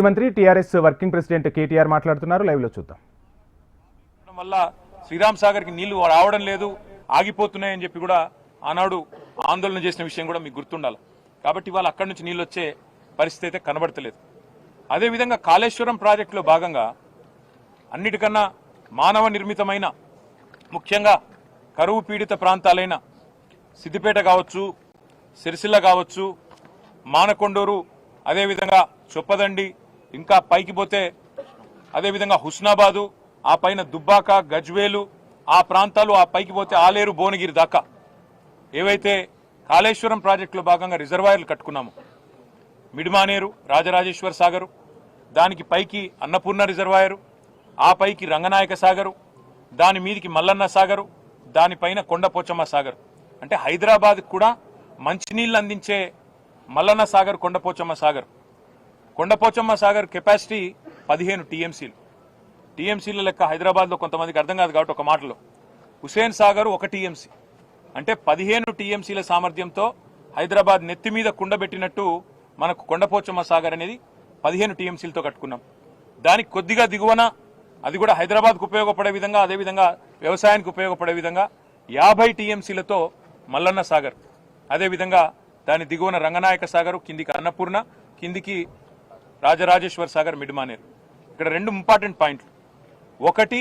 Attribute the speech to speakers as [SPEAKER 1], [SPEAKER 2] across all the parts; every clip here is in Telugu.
[SPEAKER 1] ముఖ్యమంత్రి టీఆర్ఎస్ వర్కింగ్ ప్రెసిడెంట్ కేటీఆర్ మాట్లాడుతున్నారు. లైవ్లో చూద్దాం
[SPEAKER 2] వల్ల శ్రీరామ్ సాగర్కి నీళ్ళు రావడం లేదు ఆగిపోతున్నాయని చెప్పి కూడా ఆనాడు ఆందోళన చేసిన విషయం కూడా మీకు గుర్తుండాలి. కాబట్టి ఇవాళ అక్కడి నుంచి నీళ్ళు వచ్చే పరిస్థితి అయితే కనబడతలేదు. అదేవిధంగా కాళేశ్వరం ప్రాజెక్టులో భాగంగా అన్నిటికన్నా మానవ నిర్మితమైన ముఖ్యంగా కరువు పీడిత ప్రాంతాలైన సిద్దిపేట కావచ్చు సిరిసిల్ల కావచ్చు మానకొండూరు అదేవిధంగా చొప్పదండి ఇంకా పైకి పోతే అదేవిధంగా హుస్నాబాదు ఆ పైన దుబ్బాక గజ్వేలు ఆ ప్రాంతాలు ఆ పైకి పోతే ఆలేరు భువనగిరి దాకా. ఏవైతే కాళేశ్వరం ప్రాజెక్టులో భాగంగా రిజర్వాయర్లు కట్టుకున్నాము మిడిమానేరు రాజరాజేశ్వర సాగరు దానికి పైకి అన్నపూర్ణ రిజర్వాయరు ఆ పైకి రంగనాయక సాగరు దాని మీదికి మల్లన్న సాగరు దానిపైన కొండపోచమ్మ సాగర్. అంటే హైదరాబాద్ కూడా మంచినీళ్ళు అందించే మల్లన్న సాగర్ కొండపోచమ్మ సాగర్. కొండపోచమ్మ సాగర్ కెపాసిటీ పదిహేను టీఎంసీలు. టీఎంసీల లెక్క హైదరాబాద్లో కొంతమందికి అర్థం కాదు కాబట్టి ఒక మాటలో. హుసేన్ సాగర్ ఒక టీఎంసీ. అంటే పదిహేను టీఎంసీల సామర్థ్యంతో హైదరాబాద్ నెత్తి మీద కుండబెట్టినట్టు మనకు కొండపోచమ్మ సాగర్ అనేది పదిహేను టీఎంసీలతో కట్టుకున్నాం. దానికి కొద్దిగా దిగువన అది కూడా హైదరాబాద్కు ఉపయోగపడే విధంగా అదేవిధంగా వ్యవసాయానికి ఉపయోగపడే విధంగా యాభై టీఎంసీలతో మల్లన్న సాగర్. అదేవిధంగా దాని దిగువన రంగనాయక సాగర్ కిందికి అన్నపూర్ణ కిందికి రాజరాజేశ్వర సాగర్ మిడిమానేరు. ఇక్కడ రెండు ఇంపార్టెంట్ పాయింట్లు. ఒకటి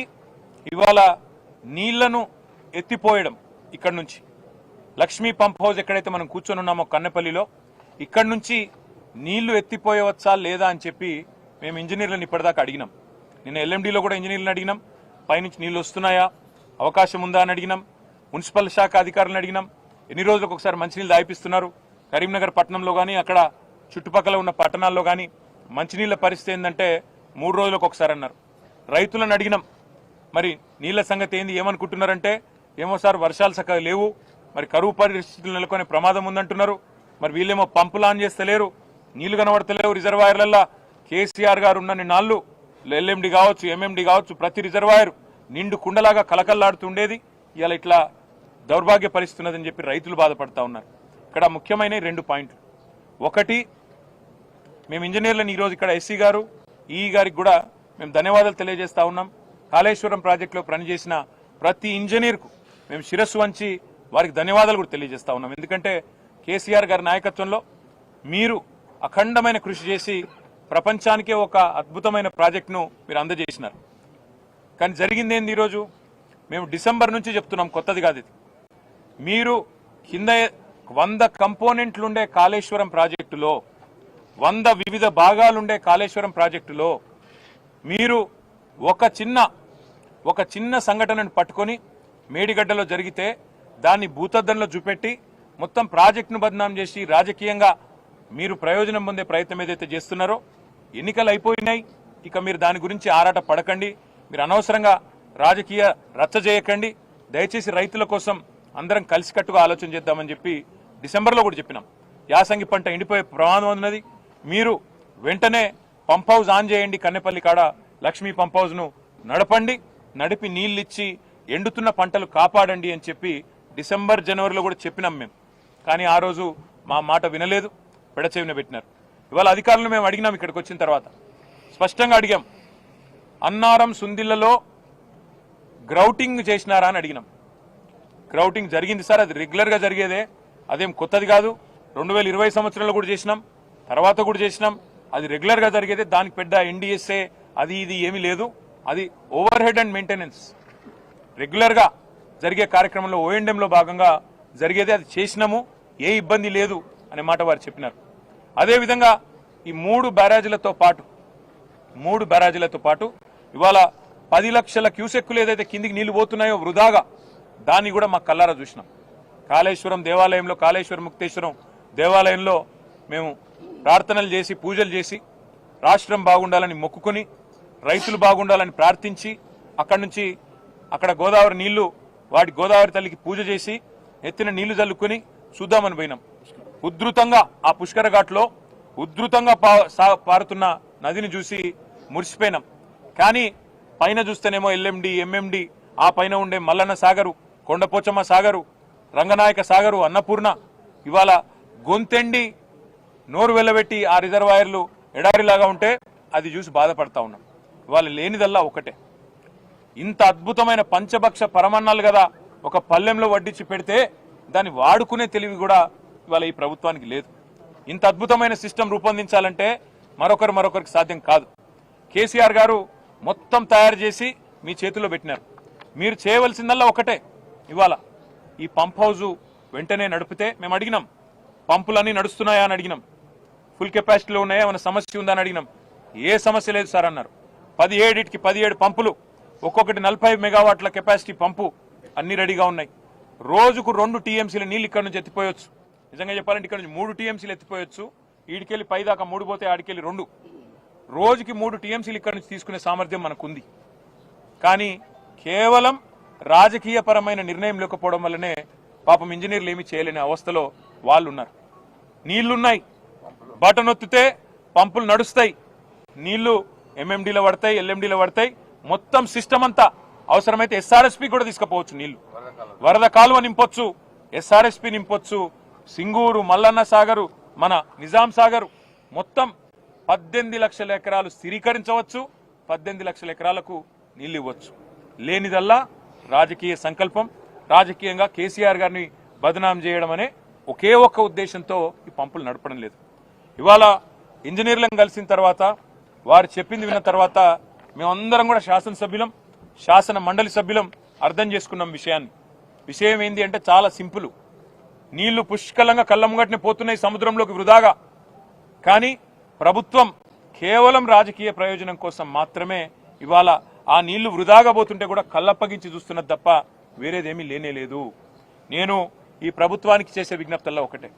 [SPEAKER 2] ఇవాళ నీళ్ళను ఎత్తిపోయడం ఇక్కడ నుంచి. లక్ష్మీ పంప్ హౌస్ ఎక్కడైతే మనం కూర్చొని ఉన్నామో కన్నెపల్లిలో ఇక్కడ నుంచి నీళ్ళు ఎత్తిపోయవచ్చా లేదా అని చెప్పి మేము ఇంజనీర్లను ఇప్పటిదాకా అడిగినాం. నిన్న ఎల్ఎండిలో కూడా ఇంజనీర్లను అడిగినాం. పైనుంచి నీళ్ళు వస్తున్నాయా? అవకాశం ఉందా అని అడిగినాం. మున్సిపల్ శాఖ అధికారులను అడిగినాం. ఎన్ని రోజులకు ఒకసారి మంచినీళ్ళు దాయిపిస్తున్నారు? కరీంనగర్ పట్టణంలో కానీ అక్కడ చుట్టుపక్కల ఉన్న పట్టణాల్లో కానీ మంచినీళ్ళ పరిస్థితి ఏంటంటే మూడు రోజులకు ఒకసారి అన్నారు. రైతులను అడిగినాం. మరి నీళ్ళ సంగతి ఏంది? ఏమనుకుంటున్నారంటే ఏమో సార్ వర్షాలు చక్కగా లేవు. మరి కరువు పరిస్థితులు నెలకొనే ప్రమాదం ఉందంటున్నారు. మరి వీళ్ళేమో పంపులు ఆన్ చేస్తలేరు. నీళ్ళు కనబడతలేవు రిజర్వాయర్లల్లో. కేసీఆర్ గారు ఉన్న నాళ్ళు ఎల్ఎండి కావచ్చు ఎంఎండి కావచ్చు ప్రతి రిజర్వాయర్ నిండు కుండలాగా కలకల్లాడుతుండేది. ఇలా ఇట్లా దౌర్భాగ్య పరిస్థితి చెప్పి రైతులు బాధపడతా ఉన్నారు. ఇక్కడ ముఖ్యమైన రెండు పాయింట్లు. ఒకటి మేము ఇంజనీర్లను ఈరోజు ఇక్కడ ఎస్సీ గారు ఈ గారికి కూడా మేము ధన్యవాదాలు తెలియజేస్తా ఉన్నాం. కాళేశ్వరం ప్రాజెక్టులో పనిచేసిన ప్రతి ఇంజనీర్కు మేము శిరస్సు వంచి వారికి ధన్యవాదాలు కూడా తెలియజేస్తా ఉన్నాం. ఎందుకంటే కేసీఆర్ గారి నాయకత్వంలో మీరు అఖండమైన కృషి చేసి ప్రపంచానికే ఒక అద్భుతమైన ప్రాజెక్టును మీరు అందజేసినారు. కానీ జరిగింది ఏంది ఈరోజు? మేము డిసెంబర్ నుంచి చెప్తున్నాం కొత్తది కాదు ఇది. మీరు కింద వంద కంపోనెంట్లుండే కాళేశ్వరం ప్రాజెక్టులో వంద వివిధ భాగాలుండే కాళేశ్వరం ప్రాజెక్టులో మీరు ఒక చిన్న ఒక చిన్న సంఘటనను పట్టుకొని మేడిగడ్డలో జరిగితే దాన్ని భూతద్దంలో చూపెట్టి మొత్తం ప్రాజెక్టును బదనాం చేసి రాజకీయంగా మీరు ప్రయోజనం పొందే ప్రయత్నం ఏదైతే చేస్తున్నారో ఎన్నికలు అయిపోయినాయి. ఇక మీరు దాని గురించి ఆరాట పడకండి. మీరు అనవసరంగా రాజకీయ రచ్చ చేయకండి. దయచేసి రైతుల కోసం అందరం కలిసికట్టుగా ఆలోచన చేద్దామని చెప్పి డిసెంబర్లో కూడా చెప్పినాం. యాసంగి పంట ఎండిపోయే ప్రమాదం ఉన్నది. మీరు వెంటనే పంప్ హౌస్ ఆన్ చేయండి కన్నెపల్లి కాడ. లక్ష్మీ పంప్ హౌస్ను నడపండి నడిపి నీళ్ళిచ్చి ఎండుతున్న పంటలు కాపాడండి అని చెప్పి డిసెంబర్ జనవరిలో కూడా చెప్పినాం మేము. కానీ ఆ రోజు మా మాట వినలేదు పెడచెవిన పెట్టినారు. ఇవాళ అధికారులను మేము అడిగినాం ఇక్కడికి వచ్చిన తర్వాత. స్పష్టంగా అడిగాం. అన్నారం సుందిళ్ళలో గ్రౌటింగ్ చేసినారా అని అడిగినాం. గ్రౌటింగ్ జరిగింది సార్ అది రెగ్యులర్గా జరిగేదే అదేం కొత్తది కాదు. రెండు వేల ఇరవై సంవత్సరంలో కూడా చేసినాం. తర్వాత కూడా చేసినాం. అది రెగ్యులర్గా జరిగేది. దానికి పెద్ద ఎన్డీఎస్ఏ అది ఇది ఏమీ లేదు. అది ఓవర్ హెడ్ అండ్ మెయింటెనెన్స్ రెగ్యులర్గా జరిగే కార్యక్రమంలో ఓఎండ్ఎంలో భాగంగా జరిగేది. అది చేసినాము. ఏ ఇబ్బంది లేదు అనే మాట వారు చెప్పినారు. అదేవిధంగా ఈ మూడు బ్యారేజీలతో పాటు మూడు బ్యారేజీలతో పాటు ఇవాళ పది లక్షల క్యూసెక్కులు ఏదైతే కిందికి నీళ్ళు పోతున్నాయో వృధాగా దాన్ని కూడా మా కల్లారా చూసినాం. కాళేశ్వరం దేవాలయంలో కాళేశ్వరం ముక్తేశ్వరం దేవాలయంలో మేము ప్రార్థనలు చేసి పూజలు చేసి రాష్ట్రం బాగుండాలని మొక్కుకొని రైతులు బాగుండాలని ప్రార్థించి అక్కడి నుంచి అక్కడ గోదావరి నీళ్ళు వాటి గోదావరి తల్లికి పూజ చేసి ఎత్తిన నీళ్ళు చల్లుకొని చూద్దామని పోయినాం. ఉధృతంగా ఆ పుష్కర ఘాట్లో ఉధృతంగా పా- సా- పారుతున్న నదిని చూసి మురిసిపోయినాం. కానీ పైన చూస్తేనేమో ఎల్ఎండి ఎంఎండి ఆ పైన ఉండే మల్లన్న సాగరు కొండపోచమ్మ సాగరు రంగనాయక సాగరు అన్నపూర్ణ ఇవాళ గొంతెండి నోరు వెళ్ళబెట్టి ఆ రిజర్వాయర్లు ఎడారిలాగా ఉంటే అది చూసి బాధపడతా ఉన్నాం. వాళ్ళు లేనిదల్లా ఒకటే ఇంత అద్భుతమైన పంచభక్ష పరమన్నాలు కదా ఒక పల్లెంలో వడ్డించి పెడితే దాన్ని వాడుకునే తెలివి కూడా ఇవాళ ఈ ప్రభుత్వానికి లేదు. ఇంత అద్భుతమైన సిస్టమ్ రూపొందించాలంటే మరొకరు మరొకరికి సాధ్యం కాదు. కేసీఆర్ గారు మొత్తం తయారు చేసి మీ చేతిలో పెట్టినారు. మీరు చేయవలసిందల్లా ఒకటే ఇవాళ ఈ పంప్ హౌజు వెంటనే నడిపితే మేము అడిగినాం పంపులన్నీ నడుస్తున్నాయా అని అడిగినాం. ఫుల్ కెపాసిటీలో ఉన్నాయా? ఏమైనా సమస్య ఉందని అడిగినాం. ఏ సమస్య లేదు సార్ అన్నారు. పదిహేడిటికి పదిహేడు పంపులు ఒక్కొక్కటి నలభై మెగావాట్ల కెపాసిటీ పంపు అన్ని రెడీగా ఉన్నాయి. రోజుకు రెండు టీఎంసీల నీళ్ళు ఇక్కడ నుంచి ఎత్తిపోయొచ్చు. నిజంగా చెప్పాలంటే ఇక్కడ నుంచి మూడు టీఎంసీలు ఎత్తిపోయొచ్చు. ఈడికెళ్ళి పైదాకా మూడు పోతే ఆడికెళ్ళి రెండు. రోజుకి మూడు టీఎంసీలు ఇక్కడ నుంచి తీసుకునే సామర్థ్యం మనకుంది. కానీ కేవలం రాజకీయపరమైన నిర్ణయం లేకపోవడం వల్లనే పాపం ఇంజనీర్లు ఏమీ చేయలేని అవస్థలో వాళ్ళు ఉన్నారు నీళ్ళున్నాయి. బటన్ ఒత్తితే పంపులు నడుస్తాయి. నీళ్ళు ఎంఎండీలో పడతాయి ఎల్ఎండీలో పడతాయి. మొత్తం సిస్టమ్ అంతా అవసరమైతే ఎస్ఆర్ఎస్పి కూడా తీసుకుపోవచ్చు నీళ్ళు. వరద కాలువ నింపొచ్చు ఎస్ఆర్ఎస్పి నింపొచ్చు. సింగూరు మల్లన్న సాగరు మన నిజాం సాగరు మొత్తం పద్దెనిమిది లక్షల ఎకరాలు స్థిరీకరించవచ్చు పద్దెనిమిది లక్షల ఎకరాలకు నీళ్ళు ఇవ్వచ్చు. లేనిదల్లా రాజకీయ సంకల్పం రాజకీయంగా కేసీఆర్ గారిని బదనాం చేయడం అనే ఒకే ఒక్క ఉద్దేశంతో ఈ పంపులు నడపడం లేదు. ఇవాళ ఇంజనీర్లను కలిసిన తర్వాత వారు చెప్పింది విన్న తర్వాత మేమందరం కూడా శాసనసభ్యులం శాసన మండలి సభ్యులం అర్థం చేసుకున్నాం విషయాన్ని. విషయం ఏంది అంటే చాలా సింపుల్. నీళ్ళు పుష్కలంగా కళ్ళముగట్నే పోతున్నాయి సముద్రంలోకి వృధాగా. కానీ ప్రభుత్వం కేవలం రాజకీయ ప్రయోజనం కోసం మాత్రమే ఇవాళ ఆ నీళ్ళు వృధాగా పోతుంటే కూడా కళ్ళప్పగించి చూస్తున్నది తప్ప వేరేదేమీ లేనే లేదు. నేను ఈ ప్రభుత్వానికి చేసే విజ్ఞప్తల్లో ఒకటే.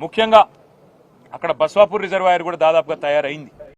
[SPEAKER 2] ముఖ్యంగా అక్కడ బస్వాపూర్ రిజర్వాయర్ కూడా దాదాపుగా తయారైంది.